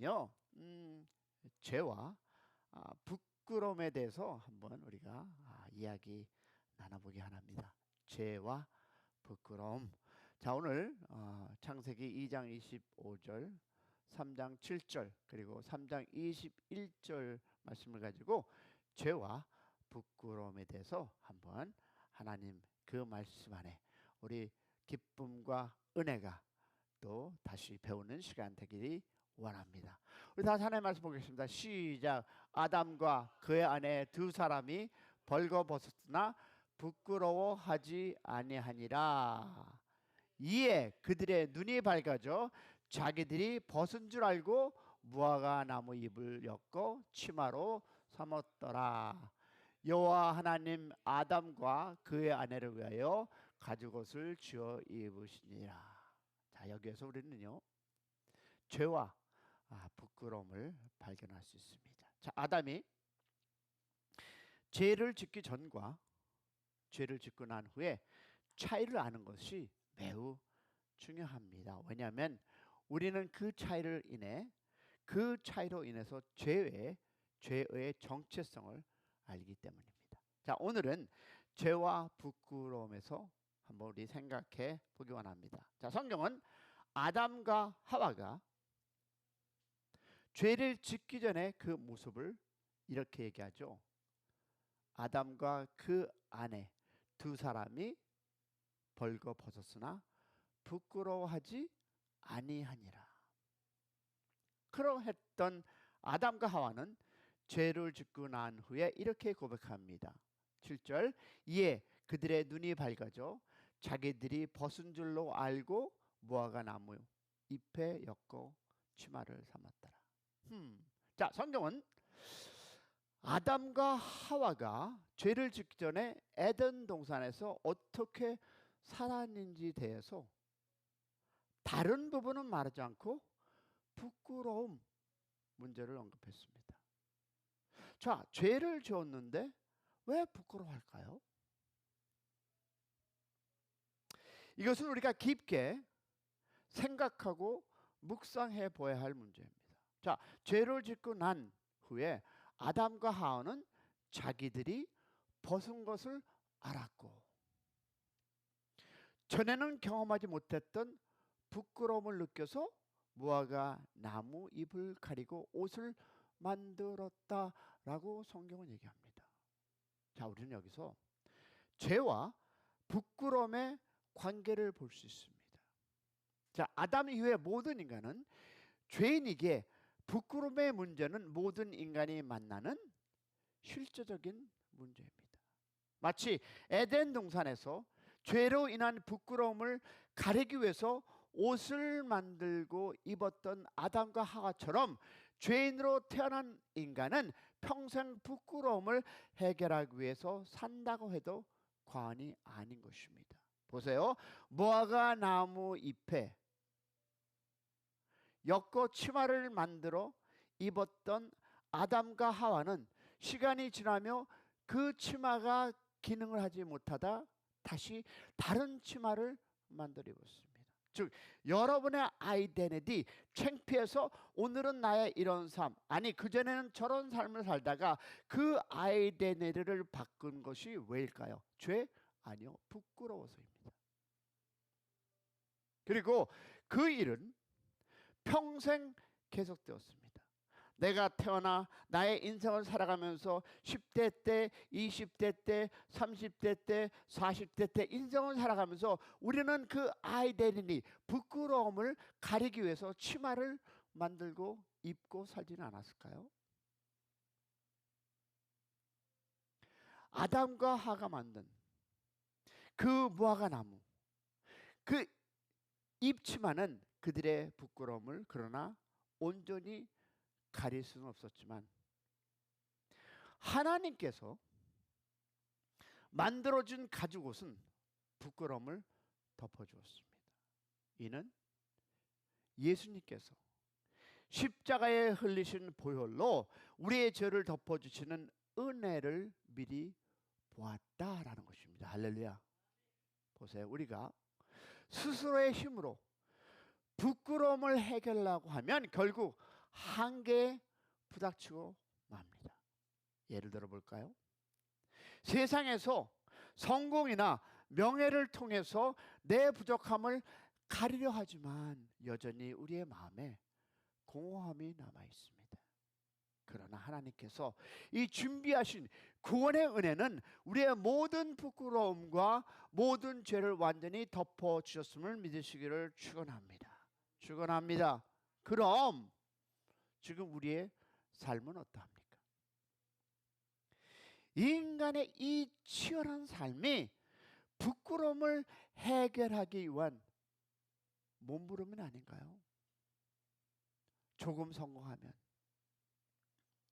오늘은요, 음, 죄와 아, 부끄러움에 대해서 한번 우리가 아, 이야기 나눠보기 합니다. 죄와 부끄러움. 자, 오늘 어, 창세기 2장 25절, 3장 7절, 그리고 3장 21절 말씀을 가지고 죄와 부끄러움에 대해서 한번 하나님 그 말씀 안에 우리 기쁨과 은혜가 또 다시 배우는 시간 되기를 원합니다. 우리 다시 하나님 말씀 보겠습니다. 시작. 아담과 그의 아내 두 사람이 벌거벗었으나 부끄러워하지 아니하니라. 이에 그들의 눈이 밝아져 자기들이 벗은 줄 알고 무화과 나무 잎을 엮고 치마로 삼았더라. 여호와 하나님 아담과 그의 아내를 위하여 가죽옷을 지어 입으시니라. 자 여기에서 우리는요 죄와 아, 부끄러움을 발견할 수 있습니다. 자 아담이 죄를 짓기 전과 죄를 짓고 난 후에 차이를 아는 것이 매우 중요합니다. 왜냐하면 우리는 그 차이를 인해 그 차이로 인해서 죄의 죄의 정체성을 알기 때문입니다. 자 오늘은 죄와 부끄러움에서 한번 우리 생각해 보기 원합니다. 자 성경은 아담과 하와가 죄를 짓기 전에 그 모습을 이렇게 얘기하죠. 아담과 그 아내 두 사람이 벌거 벗었으나 부끄러워하지 아니하니라. 그러했던 아담과 하와는 죄를 짓고 난 후에 이렇게 고백합니다. 7절 이에 그들의 눈이 밝아져 자기들이 벗은 줄로 알고 무화과 나무 잎에 엮고 치마를 삼았더라. 음. 자, 성경은 아담과 하와가 죄를 짓기 전에 에덴 동산에서 어떻게 살았는지 대해서 다른 부분은 말하지 않고 부끄러움 문제를 언급했습니다. 자, 죄를 지었는데 왜 부끄러워할까요? 이것은 우리가 깊게 생각하고 묵상해 보아야 할 문제입니다. 자, 죄를 짓고 난 후에 아담과 하와는 자기들이 벗은 것을 알았고 전에는 경험하지 못했던 부끄러움을 느껴서 무화과 나무 잎을 가리고 옷을 만들었다라고 성경은 얘기합니다. 자, 우리는 여기서 죄와 부끄러움의 관계를 볼 수 있습니다. 자, 아담 이후의 모든 인간은 죄인이기에 부끄러움의 문제는 모든 인간이 만나는 실제적인 문제입니다. 마치 에덴 동산에서 죄로 인한 부끄러움을 가리기 위해서 옷을 만들고 입었던 아담과 하와처럼 죄인으로 태어난 인간은 평생 부끄러움을 해결하기 위해서 산다고 해도 과언이 아닌 것입니다. 보세요. 무화과 나무 잎에 엮어 치마를 만들어 입었던 아담과 하와는 시간이 지나며 그 치마가 기능을 하지 못하다 다시 다른 치마를 만들어 입었습니다. 즉 여러분의 아이덴티티 창피해서 오늘은 나의 이런 삶 아니 그전에는 저런 삶을 살다가 그 아이덴티티를 바꾼 것이 왜일까요? 죄? 아니요. 부끄러워서입니다. 그리고 그 일은 평생 계속되었습니다. 내가 태어나 나의 인생을 살아가면서 10대 때, 20대 때, 30대 때, 40대 때 인생을 살아가면서 우리는 그 아이덴티티, 부끄러움을 가리기 위해서 치마를 만들고 입고 살지는 않았을까요? 아담과 하가 만든 그 무화과 나무, 그 입치마는 그들의 부끄러움을 그러나 온전히 가릴 수는 없었지만 하나님께서 만들어준 가죽옷은 부끄러움을 덮어주었습니다. 이는 예수님께서 십자가에 흘리신 보혈로 우리의 죄를 덮어주시는 은혜를 미리 보았다라는 것입니다. 할렐루야. 보세요. 우리가 스스로의 힘으로 부끄러움을 해결하려고 하면 결국 한계에 부닥치고 맙니다. 예를 들어 볼까요? 세상에서 성공이나 명예를 통해서 내 부족함을 가리려 하지만 여전히 우리의 마음에 공허함이 남아 있습니다. 그러나 하나님께서 이 준비하신 구원의 은혜는 우리의 모든 부끄러움과 모든 죄를 완전히 덮어 주셨음을 믿으시기를 축원합니다. 축원합니다. 그럼 지금 우리의 삶은 어떠합니까? 인간의 이 치열한 삶이 부끄러움을 해결하기 위한 몸부림은 아닌가요? 조금 성공하면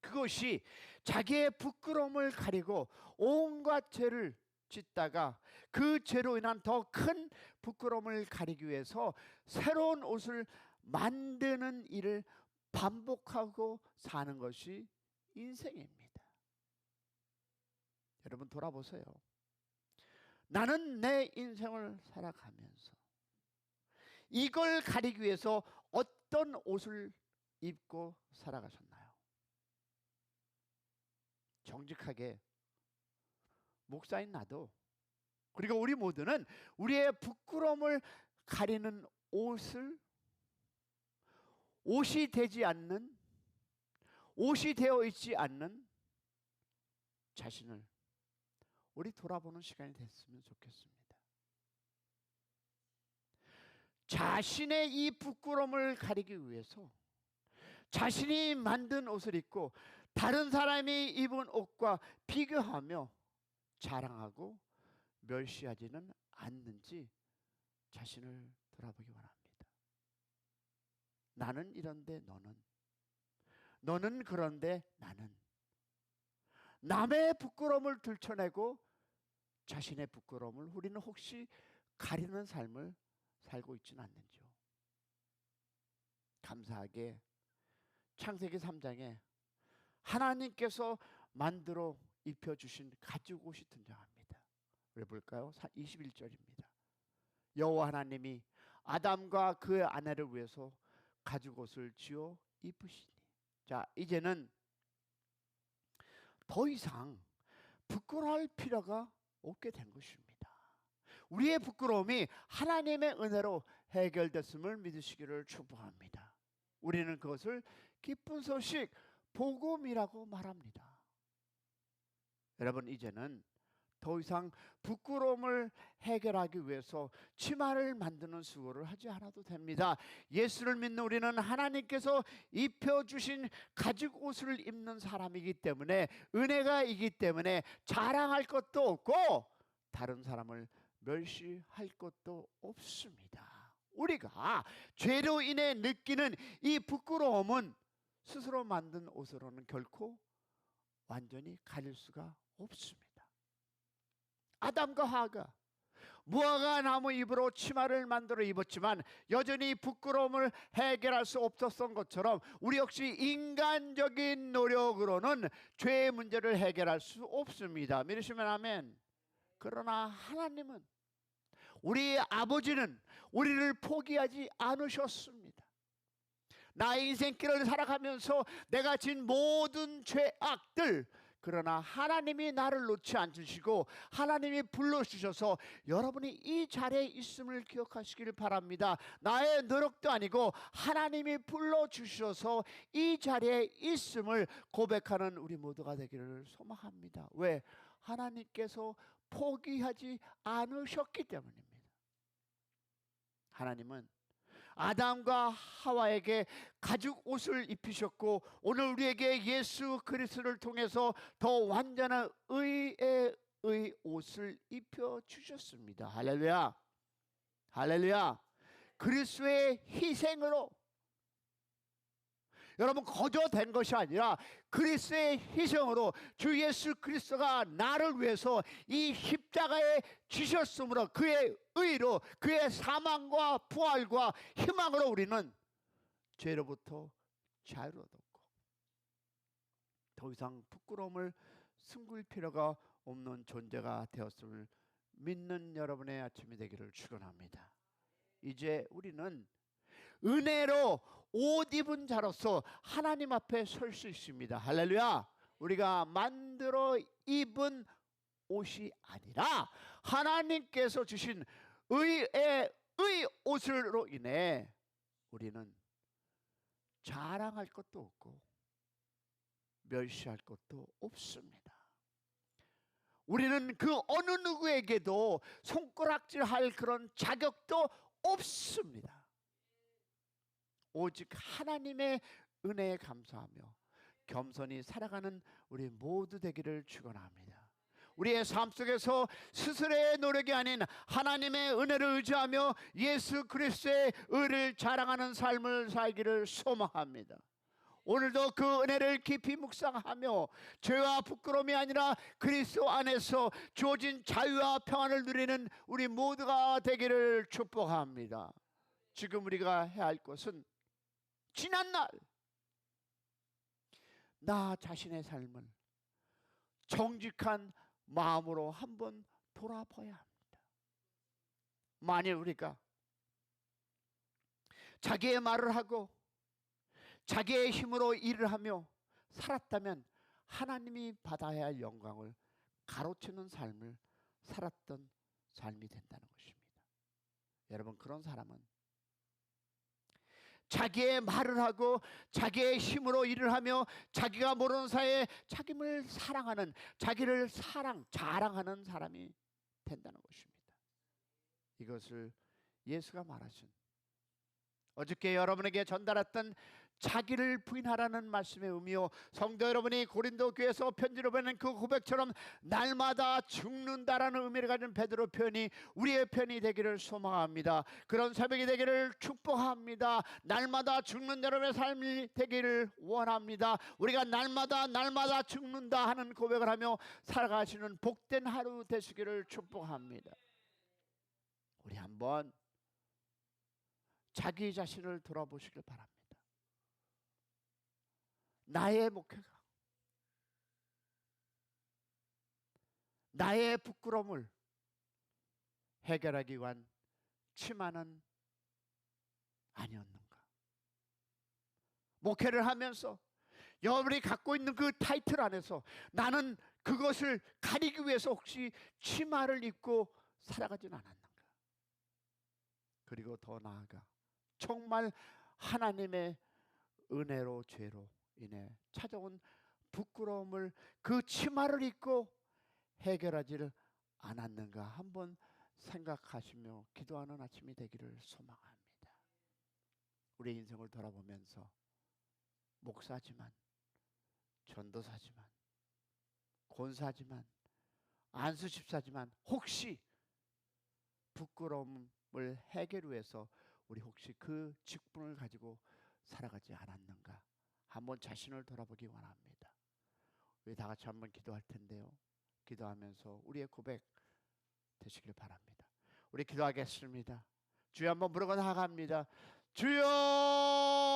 그것이 자기의 부끄러움을 가리고 온갖 죄를 짓다가 그 죄로 인한 더 큰 부끄러움을 가리기 위해서 새로운 옷을 만드는 일을 반복하고 사는 것이 인생입니다. 여러분 돌아보세요. 나는 내 인생을 살아가면서 이걸 가리기 위해서 어떤 옷을 입고 살아가셨나요? 정직하게 목사인 나도 그리고 우리 모두는 우리의 부끄러움을 가리는 옷을 옷이 되지 않는 옷이 되어 있지 않는 자신을 우리 돌아보는 시간이 됐으면 좋겠습니다. 자신의 이 부끄러움을 가리기 위해서 자신이 만든 옷을 입고 다른 사람이 입은 옷과 비교하며 자랑하고 멸시하지는 않는지 자신을 돌아보기 원합니다. 나는 이런데 너는 너는 그런데 나는 남의 부끄러움을 들춰내고 자신의 부끄러움을 우리는 혹시 가리는 삶을 살고 있지는 않는지요. 감사하게 창세기 3장에 하나님께서 만들어 입혀 주신 가죽 옷이 등장합니다. 왜 볼까요? 21절입니다. 여호와 하나님이 아담과 그 아내를 위해서 가죽 옷을 지어 입으시니. 자, 이제는 더 이상 부끄러워할 필요가 없게 된 것입니다. 우리의 부끄러움이 하나님의 은혜로 해결됐음을 믿으시기를 축복합니다. 우리는 그것을 기쁜 소식, 복음이라고 말합니다. 여러분 이제는 더 이상 부끄러움을 해결하기 위해서 치마를 만드는 수고를 하지 않아도 됩니다. 예수를 믿는 우리는 하나님께서 입혀주신 가죽 옷을 입는 사람이기 때문에 은혜가 있기 때문에 자랑할 것도 없고 다른 사람을 멸시할 것도 없습니다. 우리가 죄로 인해 느끼는 이 부끄러움은 스스로 만든 옷으로는 결코 완전히 가릴 수가 없습니다. 아담과 하가 무화과 나무 잎으로 치마를 만들어 입었지만 여전히 부끄러움을 해결할 수 없었던 것처럼 우리 역시 인간적인 노력으로는 죄의 문제를 해결할 수 없습니다. 믿으시면 아멘. 그러나 하나님은 우리 아버지는 우리를 포기하지 않으셨습니다. 나의 인생길을 살아가면서 내가 진 모든 죄악들 그러나 하나님이 나를 놓지 않으시고 하나님이 불러주셔서 여러분이 이 자리에 있음을 기억하시기를 바랍니다. 나의 노력도 아니고 하나님이 불러주셔서 이 자리에 있음을 고백하는 우리 모두가 되기를 소망합니다. 왜? 하나님께서 포기하지 않으셨기 때문입니다. 하나님은 아담과 하와에게 가죽 옷을 입히셨고 오늘 우리에게 예수 그리스도를 통해서 더 완전한 의의 의 옷을 입혀 주셨습니다. 할렐루야. 할렐루야. 그리스도의 희생으로 여러분 거저 된 것이 아니라 그리스의 희생으로 주 예수 그리스도가 나를 위해서 이 십자가에 지셨으므로 그의 의로 그의 사망과 부활과 희망으로 우리는 죄로부터 자유를 얻었고 더 이상 부끄러움을 숨길 필요가 없는 존재가 되었음을 믿는 여러분의 아침이 되기를 축원합니다. 이제 우리는 은혜로 옷 입은 자로서 하나님 앞에 설 수 있습니다. 할렐루야. 우리가 만들어 입은 옷이 아니라 하나님께서 주신 의의 의 옷으로 인해 우리는 자랑할 것도 없고 멸시할 것도 없습니다. 우리는 그 어느 누구에게도 손가락질할 그런 자격도 없습니다. 오직 하나님의 은혜에 감사하며 겸손히 살아가는 우리 모두 되기를 축원합니다. 우리의 삶 속에서 스스로의 노력이 아닌 하나님의 은혜를 의지하며 예수 그리스도의 의를 자랑하는 삶을 살기를 소망합니다. 오늘도 그 은혜를 깊이 묵상하며 죄와 부끄러움이 아니라 그리스도 안에서 주어진 자유와 평안을 누리는 우리 모두가 되기를 축복합니다. 지금 우리가 해야 할 것은 지난 날 나 자신의 삶을 정직한 마음으로 한번 돌아봐야 합니다. 만일 우리가 자기의 말을 하고 자기의 힘으로 일을 하며 살았다면 하나님이 받아야 할 영광을 가로채는 삶을 살았던 삶이 된다는 것입니다. 여러분 그런 사람은 자기의 말을 하고 자기의 힘으로 일을 하며 자기가 모르는 사이에 자기를 사랑하는 자기를 사랑 자랑하는 사람이 된다는 것입니다. 이것을 예수가 말하신 어저께 여러분에게 전달했던 자기를 부인하라는 말씀의 의미요 성도 여러분이 고린도 교회에서 편지로 보낸 그 고백처럼 날마다 죽는다라는 의미를 가진 베드로 편이 우리의 편이 되기를 소망합니다. 그런 새벽이 되기를 축복합니다. 날마다 죽는 여러분의 삶이 되기를 원합니다. 우리가 날마다 날마다 죽는다 하는 고백을 하며 살아가시는 복된 하루 되시기를 축복합니다. 우리 한번 자기 자신을 돌아보시길 바랍니다. 나의 목회가 나의 부끄러움을 해결하기 위한 치마는 아니었는가? 목회를 하면서 여러분이 갖고 있는 그 타이틀 안에서 나는 그것을 가리기 위해서 혹시 치마를 입고 살아가진 않았는가? 그리고 더 나아가 정말 하나님의 은혜로 죄로 인해 찾아온 부끄러움을 그 치마를 입고 해결하지를 않았는가 한번 생각하시며 기도하는 아침이 되기를 소망합니다. 우리 인생을 돌아보면서 목사지만 전도사지만 권사지만 안수집사지만 혹시 부끄러움을 해결 위해서 우리 혹시 그 직분을 가지고 살아가지 않았는가 한번 자신을 돌아보기 원합니다. 우리 다 같이 한번 기도할 텐데요. 기도하면서 우리의 고백 되시길 바랍니다. 우리 기도하겠습니다. 주여 한번 부르고 나갑니다. 주여